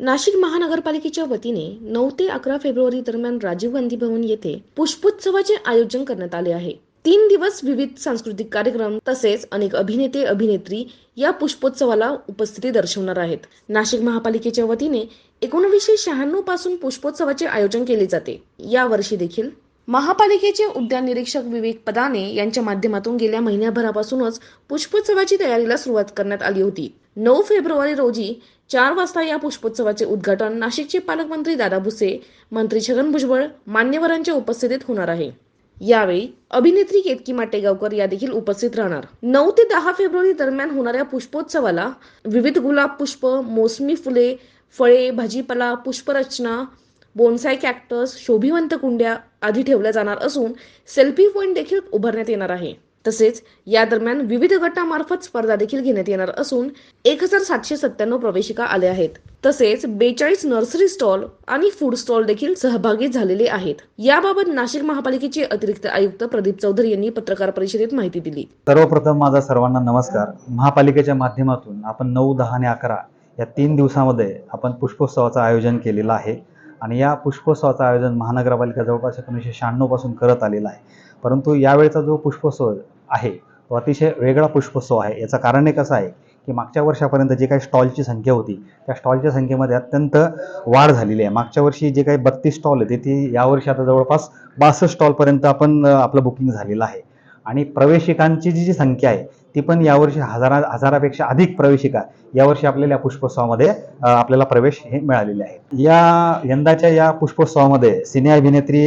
नाशिक महानगरपालिकेच्या वतीने नऊ ते अकरा फेब्रुवारी दरम्यान राजीव गांधी भवन येथे पुष्पोत्सवाचे आयोजन करण्यात आले आहे. तीन दिवस विविध सांस्कृतिक कार्यक्रम तसेच अनेक अभिनेते अभिनेत्री या पुष्पोत्सवाला उपस्थिती दर्शवणार आहेत. नाशिक महापालिकेच्या वतीने एकोणवीसशे शहाण्णवपासून पुष्पोत्सवाचे आयोजन केले जाते. या वर्षी देखील महापालिकेचे उद्यान निरीक्षक विवेक पदाने यांच्या माध्यमातून गेल्या महिन्याभरापासूनच पुष्पोत्सवाची तयारीला सुरुवात करण्यात आली होती. नऊ फेब्रुवारी रोजी चार वाजता या पुष्पोत्सवाचे उद्घाटन नाशिकचे पालकमंत्री दादा भुसे मंत्री छगन भुजबळ मान्यवरांच्या उपस्थितीत होणार आहे. यावेळी अभिनेत्री केतकी माटेगावकर या देखील उपस्थित राहणार. नऊ ते दहा फेब्रुवारी दरम्यान होणाऱ्या पुष्पोत्सवाला विविध गुलाब पुष्प मोसमी फुले फळे भाजीपाला पुष्परचना बोनसाय कॅक्टस शोभिवंत कुंड्या आधी ठेवल्या जाणार असून सेल्फी पॉईंट देखील उभारण्यात येणार आहे. तसेच या दरम्यान विविध गटामार्फत स्पर्धा देखील घेण्यात येणार असून एक हजार सातशे सत्त्याण्णव प्रवेशिका आल्या आहेत. तसेच बेचाळीस नर्सरी स्टॉल आणि फूड स्टॉल देखील सहभागी झालेले आहेत. याबाबत नाशिक महापालिकेचे अतिरिक्त आयुक्त प्रदीप चौधरी यांनी पत्रकार परिषदेत माहिती दिली. सर्वप्रथम माझा सर्वांना नमस्कार. महापालिकेच्या माध्यमातून आपण नऊ दहा आणि अकरा या तीन दिवसामध्ये आपण पुष्पोत्सवाचं आयोजन केलेलं आहे. आणि या पुष्पोत्सवाचं आयोजन महानगरपालिका जवळपास एकोणीसशे शहाण्णवपासून करत आलेला आहे. परंतु यावेळचा जो पुष्पोत्सव आहे तो अतिशय वेगळा पुष्पोत्सव आहे. याचं कारण एक असं आहे? की मागच्या वर्षापर्यंत जे काही स्टॉलची संख्या होती त्या स्टॉलच्या संख्येमध्ये अत्यंत वाढ झालेली आहे. मागच्या वर्षी जे काही बत्तीस स्टॉल होते ती यावर्षी आता जवळपास बासष्ट स्टॉलपर्यंत आपण आपलं बुकिंग झालेलं आहे. आणि प्रवेशिकांची जी जी संख्या आहे ती पण यावर्षी हजारा हजारापेक्षा अधिक प्रवेशिका यावर्षी आपल्याला या पुष्पोत्सवामध्ये आपल्याला प्रवेश हे मिळालेले आहे या यंदाच्या या पुष्पोत्सवामध्ये सिने अभिनेत्री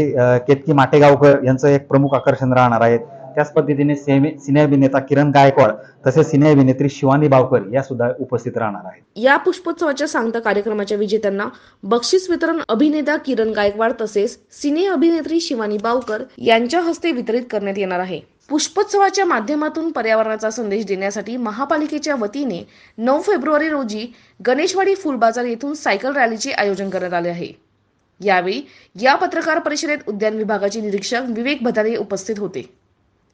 केतकी माटेगावकर यांचं एक प्रमुख आकर्षण राहणार आहे त्याच पद्धतीने सिनेअभिनेता सिने अभिनेता किरण गायकवाड तसेच सिने अभिनेत्री शिवानी बावकर या सुद्धा उपस्थित राहणार आहेत. या पुष्पोत्सवाच्या सांगता कार्यक्रमाच्या विजेत्यांना बक्षीस वितरण अभिनेता किरण गायकवाड तसेच सिने अभिनेत्री शिवानी बावकर यांच्या हस्ते वितरित करण्यात येणार आहे. पुष्पोत्सवाच्या माध्यमातून पर्यावरणाचा संदेश देण्यासाठी महापालिकेच्या वतीने नऊ फेब्रुवारी रोजी गणेशवाडी फुलबाजार येथून सायकल रॅलीचे आयोजन करण्यात आले आहे. यावेळी या पत्रकार परिषदेत उद्यान विभागाचे निरीक्षक विवेक भदारे उपस्थित होते.